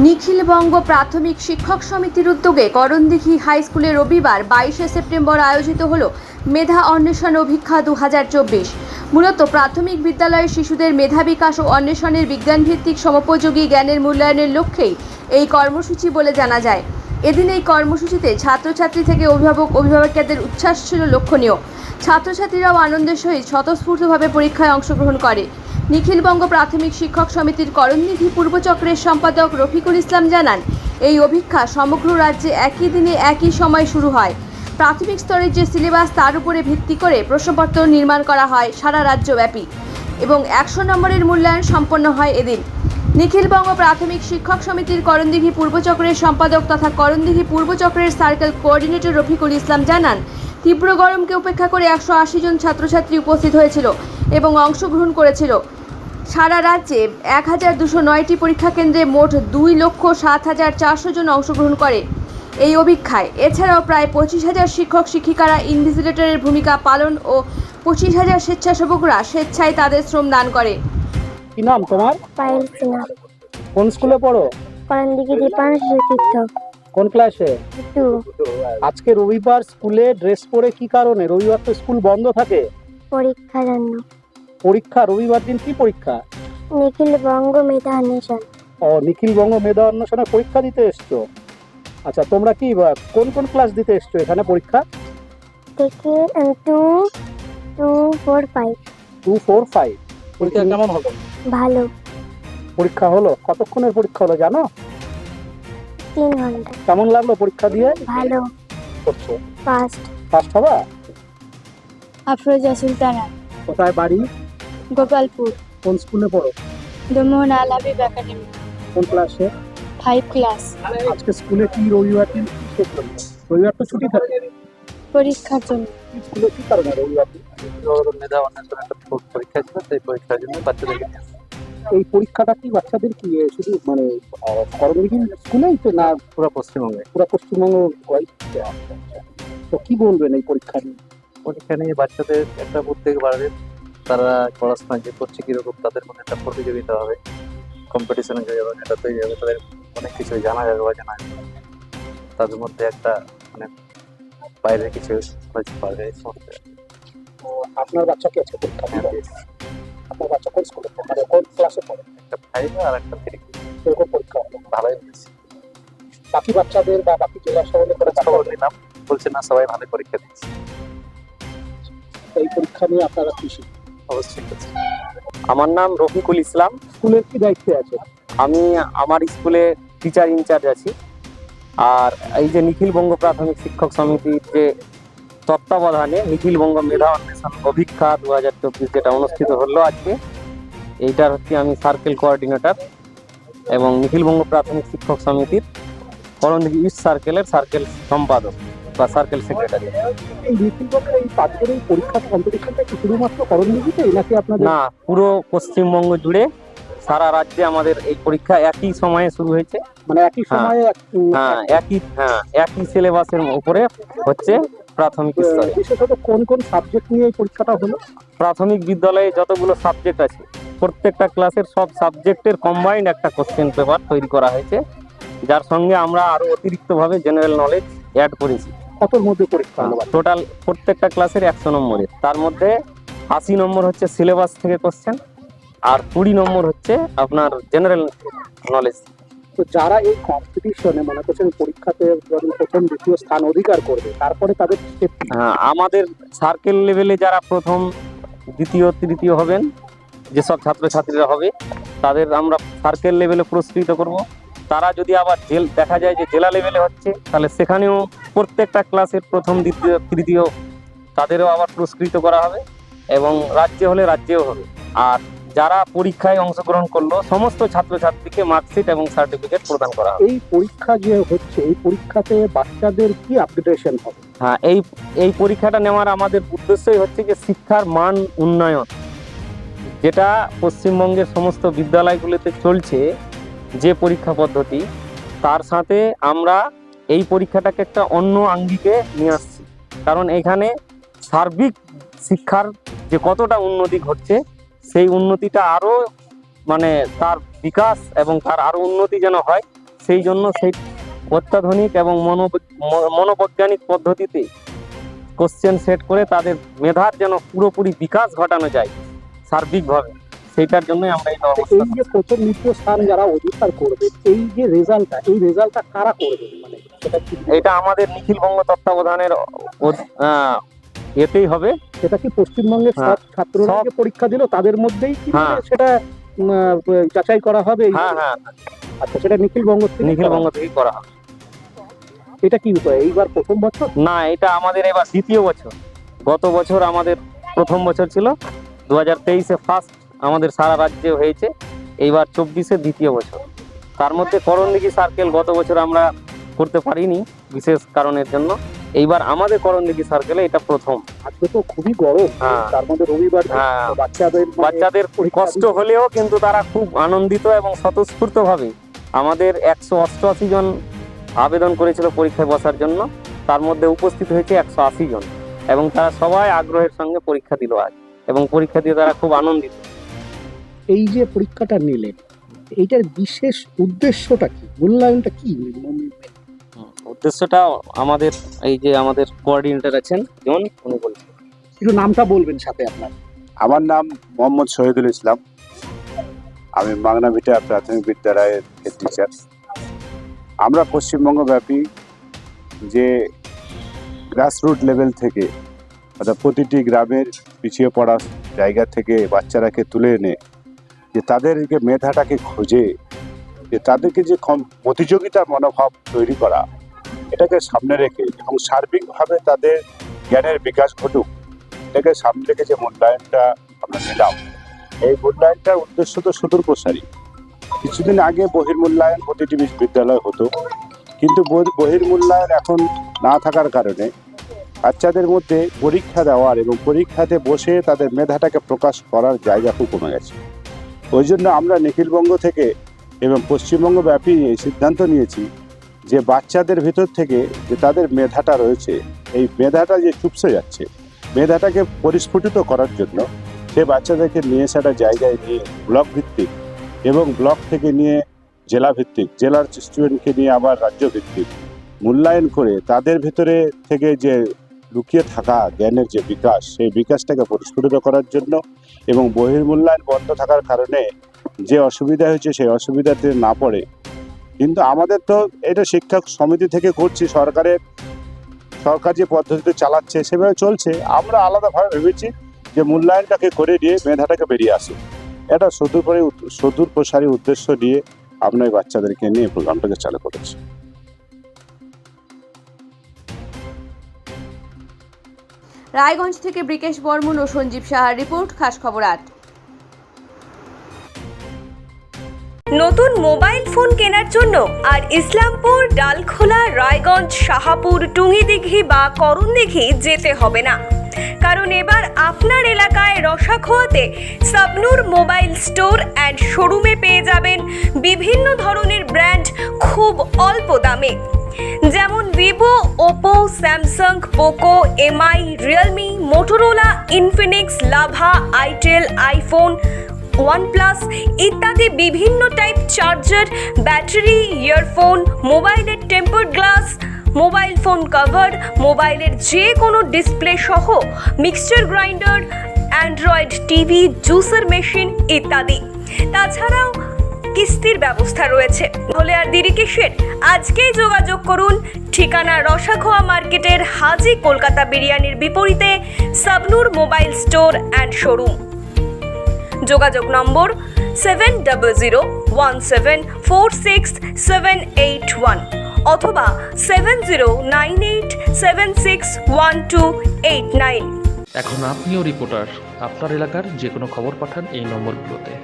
নিখিলবঙ্গ প্রাথমিক শিক্ষক সমিতির উদ্যোগে করণদিঘি হাই স্কুলে রবিবার বাইশে সেপ্টেম্বর আয়োজিত হল মেধা অন্বেষণ অভিক্ষা দু হাজার চব্বিশ। মূলত প্রাথমিক বিদ্যালয়ের শিশুদের মেধা বিকাশ ও অন্বেষণের বিজ্ঞানভিত্তিক সমোপযোগী জ্ঞানের মূল্যায়নের লক্ষ্যেই এই কর্মসূচি বলে জানা যায়। এদিন এই কর্মসূচিতে ছাত্রছাত্রী থেকে অভিভাবক, অভিভাবকদের উচ্ছ্বাস ছিল লক্ষণীয়। ছাত্রছাত্রীরাও আনন্দের সহিত স্বতঃস্ফূর্তভাবে পরীক্ষায় অংশগ্রহণ করে। নিখিলবঙ্গ প্রাথমিক শিক্ষক সমিতির করণনিধি পূর্বচক্রের সম্পাদক রফিকুল ইসলাম জানান, এই অভিক্ষা সমগ্র রাজ্যে একই দিনে একই সময় শুরু হয়। প্রাথমিক স্তরের যে সিলেবাস তার উপরে ভিত্তি করে প্রশ্নপত্র নির্মাণ করা হয় সারা রাজ্যব্যাপী এবং একশো নম্বরের মূল্যায়ন সম্পন্ন হয় এদিন। নিখিলবঙ্গ প্রাথমিক শিক্ষক সমিতির করণদিঘি পূর্বচক্রের সম্পাদক তথা করণদিঘি পূর্বচক্রের সার্কেল কোঅর্ডিনেটর রফিকুল ইসলাম জানান, তীব্র গরমকে উপেক্ষা করে একশো আশি জন ছাত্রছাত্রী উপস্থিত হয়েছিল এবং অংশগ্রহণ করেছিল। সারা রাজ্যে এক হাজার দুশো নয়টি পরীক্ষা কেন্দ্রে মোট দুই লক্ষ সাত হাজার চারশো জন অংশগ্রহণ করে। এই অভিক্ষায় এছাড়াও প্রায় পঁচিশ হাজার শিক্ষক শিক্ষিকারা ইনভিজিলেটরের ভূমিকা পালন ও পঁচিশ হাজার স্বেচ্ছাসেবকরা স্বেচ্ছায় তাদের শ্রম দান করে। কি নাম তোমার? পায়েল সিনহা। কোন স্কুলে পড়ো? কোন ক্লাসে? টু আজকে রবিবার স্কুলে ড্রেস পরে কি কারণে? রবিবার তো স্কুল বন্ধ থাকে। পরীক্ষার জন্য। পরীক্ষা রবিবার দিন কি পরীক্ষা? নিখিল বঙ্গ মেধা অন্বেষণ ও নিখিল বঙ্গ মেধা অন্বেষণে পরীক্ষা দিতে এসছো? আচ্ছা তোমরা কি বা, কোন কোন ক্লাস দিতে এসছো এখানে পরীক্ষা? থেকে two two four five two four five পরীক্ষা কেমন হলো? ভালো। পরীক্ষা হলো? কতক্ষণের পরীক্ষা হলো জানো? তিন ঘণ্টা। কেমন লাগল পরীক্ষা দিয়ে? ভালো। করছ। ফার্স্ট ফার্স্ট হবা? আফরোজা সুলতানা। কোথায় বাড়ি? গোপালপুর। কোন স্কুলে পড়ো? দমোহন আল হাবিব একাডেমি। কোন ক্লাসে? ফাইভ ক্লাস আজকে স্কুলে কি রবিবার দিন? রবিবার তো ছুটি থাকে। পরীক্ষার জন্য। স্কুলে কি কারণে রবিবার দিন? মেধা অন্বেষণ একটা পরীক্ষা ছিল সেই পরীক্ষার জন্য বাচ্চাদেরকে এই পরীক্ষাটা কি বাচ্চাদের কি শুধু মানে করণদিঘির স্কুলেই তো না? পুরো পশ্চিমবঙ্গে। পুরো পশ্চিমবঙ্গ? তো কি বলবেন এই পরীক্ষা নিয়ে? পরীক্ষা নিয়ে বাচ্চাদের একটা উদ্বেগ বাড়বে। তারা পড়াশোনা যে করছে কীরকম তাদের মধ্যে একটা প্রতিযোগিতা হবে কম্পিটিশনে যে যাবে এটা তৈরি হবে তাদের অনেক কিছু জানা যাবে বা জানা যাবে। তাদের মধ্যে একটা মানে বাইরের কিছু হয়েছে পারবে এই সমস্ত। আপনার বাচ্চা কি আছে? পরীক্ষা দিবে আপনার বাচ্চা কোন স্কুলে পড়ে? মানে কোন ক্লাসে পড়ে? একটা ফাইভ আর একটা থ্রি এরকম পরীক্ষা ভালোই হয়েছে। বাকি বাচ্চাদের বা বাকি জেলার শহরে করে খবর নিলাম। বলছে না সবাই ভালো পরীক্ষা দিচ্ছে এই পরীক্ষা নিয়ে আপনারা খুশি? অবশ্যই। আমার নাম রফিকুল ইসলাম। স্কুলের কি দায়িত্বে আছে আমি আমার স্কুলে টিচার ইনচার্জ আছি। আর এই যে নিখিলবঙ্গ প্রাথমিক শিক্ষক সমিতির যে তত্ত্বাবধানে নিখিলবঙ্গ মেধা অন্বেষণ অভিক্ষা দু হাজার চব্বিশ যেটা অনুষ্ঠিত হলো আজকে এইটার হচ্ছে আমি সার্কেল কোঅর্ডিনেটর এবং নিখিলবঙ্গ প্রাথমিক শিক্ষক সমিতির করণদিঘি ইস্ট সার্কেলের সার্কেল সম্পাদক। বা সার্কেল সেক্রেটারি না, পুরো পশ্চিমবঙ্গ জুড়ে সারা রাজ্যে আমাদের এই পরীক্ষা একই সময়ে শুরু হয়েছে। একই হ্যাঁ। সময়ে হ্যাঁ একই হ্যাঁ একই সিলেবাসের উপরে হচ্ছে প্রাথমিক স্তরে। বিশেষত কোন কোন সাবজেক্ট নিয়ে এই পরীক্ষাটা হলো প্রাথমিক বিদ্যালয়ে যতগুলো সাবজেক্ট আছে, প্রত্যেকটা ক্লাসের সব সাবজেক্টের কম্বাইন্ড একটা কোশ্চেন পেপার তৈরি করা হয়েছে। যার সঙ্গে আমরা আরও অতিরিক্তভাবে জেনারেল নলেজ অ্যাড করেছি। কতর মধ্যে পরীক্ষা হলো টোটাল প্রত্যেকটা ক্লাসের একশো নম্বরের। তার মধ্যে আশি নম্বর হচ্ছে সিলেবাস থেকে কোশ্চেন আর কুড়ি নম্বর হচ্ছে আপনার জেনারেল নলেজ তো যারা এই কম্পিটিশনে মনে করছেন পরীক্ষাতে প্রথম দ্বিতীয় স্থান অধিকার করবে তারপরে তাদের হ্যাঁ আমাদের সার্কেল লেভেলে যারা প্রথম দ্বিতীয় তৃতীয় হবেন যেসব ছাত্রছাত্রীরা হবে তাদের আমরা সার্কেল লেভেলে পুরস্কৃত করব। তারা যদি আবার জেল দেখা যায় যে জেলা লেভেলে হচ্ছে তাহলে সেখানেও প্রত্যেকটা ক্লাসের প্রথম দ্বিতীয় তৃতীয় তাদেরও আবার পুরস্কৃত করা হবে এবং রাজ্যে হলে রাজ্যেও হবে। আর যারা পরীক্ষায় অংশগ্রহণ করল সমস্ত ছাত্রছাত্রীকে মার্কশিট এবং সার্টিফিকেট প্রদান করা হবে। এই পরীক্ষা যে হচ্ছে এই পরীক্ষাতে বাচ্চাদের কি আপডেটেশন হবে? হ্যাঁ এই এই পরীক্ষাটা নেওয়ার আমাদের উদ্দেশ্যই হচ্ছে যে শিক্ষার মান উন্নয়ন যেটা পশ্চিমবঙ্গের সমস্ত বিদ্যালয়গুলিতে চলছে যে পরীক্ষা পদ্ধতি। তার সাথে আমরা এই পরীক্ষাটাকে একটা অন্য আঙ্গিকে নিয়ে আসছি। কারণ এখানে সার্বিক শিক্ষার যে কতটা উন্নতি ঘটছে, সেই উন্নতিটা আরও মানে তার বিকাশ এবং তার আরও উন্নতি যেন হয়, সেই জন্য সেই অত্যাধুনিক এবং মনো মনোবৈজ্ঞানিক পদ্ধতিতে কোশ্চেন সেট করে তাদের মেধার যেন পুরোপুরি বিকাশ ঘটানো যায় সার্বিকভাবে। সেইটার জন্যই আমরা এই এই যে প্রথম দ্বিতীয় স্থান যারা অধিকার করবে এই যে রেজাল্টটা এই রেজাল্টটা কারা করবে? মানে এটা আমাদের নিখিল বঙ্গ তত্ত্বাবধানের এতেই হবে। সেটা কি পশ্চিমবঙ্গের হ্যাঁ। সব ছাত্ররা যে পরীক্ষা দিল তাদের মধ্যেই কি হ্যাঁ। মানে সেটা যাচাই করা হবে? হ্যাঁ হ্যাঁ। আচ্ছা সেটা নিখিল বঙ্গ নিখিল বঙ্গ থেকেই করা হবে। এটা কি উপায়? এইবার প্রথম বছর? না এটা আমাদের এবার দ্বিতীয় বছর। গত বছর আমাদের প্রথম বছর ছিল। দু হাজার তেইশে ফার্স্ট আমাদের সারা রাজ্যে হয়েছে এইবার চব্বিশে দ্বিতীয় বছর। তার মধ্যে করণদিঘি সার্কেল গত বছর আমরা করতে পারিনি বিশেষ কারণের জন্য। এইবার আমাদের করণদিঘি সার্কেলে এটা প্রথম। আজকে তো খুবই গরম। হ্যাঁ। তার মধ্যে রবিবার হ্যাঁ। বাচ্চাদের মানে বাচ্চাদের কষ্ট হলেও কিন্তু তারা খুব আনন্দিত এবং স্বতঃস্ফূর্ত ভাবে আমাদের একশো অষ্টআশি জন আবেদন করেছিল পরীক্ষায় বসার জন্য। তার মধ্যে উপস্থিত হয়েছে একশো আশি জন। এবং তারা সবাই আগ্রহের সঙ্গে পরীক্ষা দিল আজ। এবং পরীক্ষা দিয়ে তারা খুব আনন্দিত। এই যে পরীক্ষাটা নিলেন এইটার বিশেষ উদ্দেশ্যটা কি? মূল্যায়নটা কি? উদ্দেশ্যটা আমাদের এই যে আমাদের কোঅর্ডিনেটর আছেন যেমন উনি বলছেন। একটু নামটা বলবেন সাথে আপনার। আমার নাম মোহাম্মদ শহীদুল ইসলাম। আমি মাগনা ভিটা প্রাথমিক বিদ্যালয়ের হেড টিচার আমরা পশ্চিমবঙ্গব্যাপী যে গ্রাসরুট লেভেল থেকে অর্থাৎ প্রতিটি গ্রামের পিছিয়ে পড়া জায়গা থেকে বাচ্চারাকে তুলে এনে যে তাদেরকে মেধাটাকে খোঁজে, যে তাদেরকে যে প্রতিযোগিতার মনোভাব তৈরি করা, এটাকে সামনে রেখে এবং সার্বিকভাবে তাদের জ্ঞানের বিকাশ ঘটুক, এটাকে সামনে রেখে যে মূল্যায়নটা আমরা নিলাম। এই মূল্যায়নটার উদ্দেশ্য তো সুদূর প্রসারী কিছুদিন আগে বহির্মূল্যায়ন প্রতিটি বিশ্ববিদ্যালয় হতো, কিন্তু বহি- বহির্মূল্যায়ন এখন না থাকার কারণে বাচ্চাদের মধ্যে পরীক্ষা দেওয়ার এবং পরীক্ষাতে বসে তাদের মেধাটাকে প্রকাশ করার জায়গা খুব কমে গেছে। ওই জন্য আমরা নিখিলবঙ্গ থেকে এবং পশ্চিমবঙ্গ ব্যাপী এই সিদ্ধান্ত নিয়েছি যে বাচ্চাদের ভিতর থেকে যে তাদের মেধাটা রয়েছে, এই মেধাটা যে চুপসে যাচ্ছে, মেধাটাকে পরিস্ফুটিত করার জন্য সে বাচ্চাদেরকে নিয়ে সেটা জায়গায় নিয়ে ব্লক ভিত্তিক এবং ব্লক থেকে নিয়ে জেলা ভিত্তিক জেলার স্টুডেন্টকে নিয়ে আবার রাজ্য ভিত্তিক মূল্যায়ন করে তাদের ভিতরে থেকে যে লুকিয়ে থাকা জ্ঞানের যে বিকাশ, সেই বিকাশটাকে পরিস্ফুটিত করার জন্য এবং বহির্মূল্যায়ন বন্ধ থাকার কারণে যে অসুবিধা হয়েছে, সেই অসুবিধাতে না পড়ে। কিন্তু আমাদের তো এটা শিক্ষা সমিতি থেকে করছি, সরকারের সরকার যে পদ্ধতিতে চালাচ্ছে, সেভাবে চলছে। আমরা আলাদাভাবে ভেবেছি যে মূল্যায়নটাকে করে দিয়ে মেধাটাকে বেরিয়ে আসুক। এটা সুদূর সুদূর প্রসারী উদ্দেশ্য দিয়ে আপনার বাচ্চাদেরকে নিয়ে প্রোগ্রামটাকে চালু করেছি। রায়গঞ্জ থেকে ব্রিকেশ বর্মন ও সঞ্জীব সাহার রিপোর্ট খাস খবর আট। নতুন মোবাইল ফোন কেনার জন্য আর ইসলামপুর, ডালখোলা, রায়গঞ্জ, শাহাপুর, টুঙ্গিদিঘি বা করণদিঘি যেতে হবে না। কারণ এবার আপনার এলাকায় রসাখোয়াতে সাবনুর মোবাইল স্টোর অ্যান্ড শোরুমে পেয়ে যাবেন বিভিন্ন ধরনের ব্র্যান্ড খুব অল্প দামে। যেমন Vivo, Oppo, Samsung, Poco, MI, Realme, Motorola, Infinix, Lava, itel, iPhone, OnePlus ইত্যাদি বিভিন্ন টাইপ চার্জার, ব্যাটারি, ইয়ারফোন, মোবাইলের temper glass, mobile phone cover, মোবাইলের যে কোনো ডিসপ্লে সহ mixture grinder, Android TV, juicer machine ইত্যাদি। তাছাড়াও কিস্তির ব্যবস্থা রয়েছে। তাহলে আর দেরি কিসের? আজকেই যোগাযোগ করুন ঠিকানা রসাখোয়া মার্কেটের হাজি কলকাতা বিরিয়ানির বিপরীতে Sabnur mobile store and showroom. যোগাযোগ নম্বর seven double zero one seven four six seven eight one অথবা seven zero nine eight seven six one two eight nine. এখন আপনিও রিপোর্টার, আপনার এলাকার যে কোনো খবর পাঠান এই নম্বরগুলোতে।